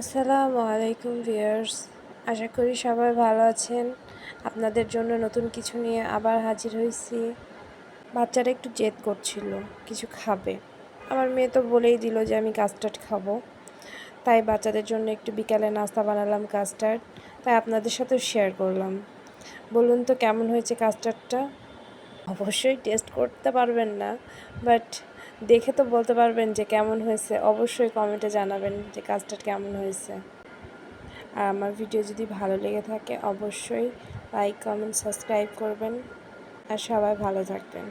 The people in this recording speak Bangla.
আসসালামু আলাইকুম ভিউয়ার্স। আশা করি সবাই ভালো আছেন। আপনাদের জন্য নতুন কিছু নিয়ে আবার হাজির হয়েছি। বাচ্চারা একটু জেদ করছিল, কিছু খাবে। আমার মেয়ে তো বলেই দিল যে আমি কাস্টার্ড খাব। তাই বাচ্চাদের জন্য একটু বিকালে নাস্তা বানালাম কাস্টার্ড। তাই আপনাদের সাথেও শেয়ার করলাম। বলুন তো কেমন হয়েছে কাস্টার্ডটা? অবশ্যই টেস্ট করতে পারবেন না বাট দেখে তো বলতে পারবেন যে কেমন হয়েছে। অবশ্যই কমেন্টে জানাবেন যে কাজটা কেমন হয়েছে। আর আমার ভিডিও যদি ভালো লেগে থাকে, অবশ্যই লাইক কমেন্ট সাবস্ক্রাইব করবেন। আর সবাই ভালো থাকবেন।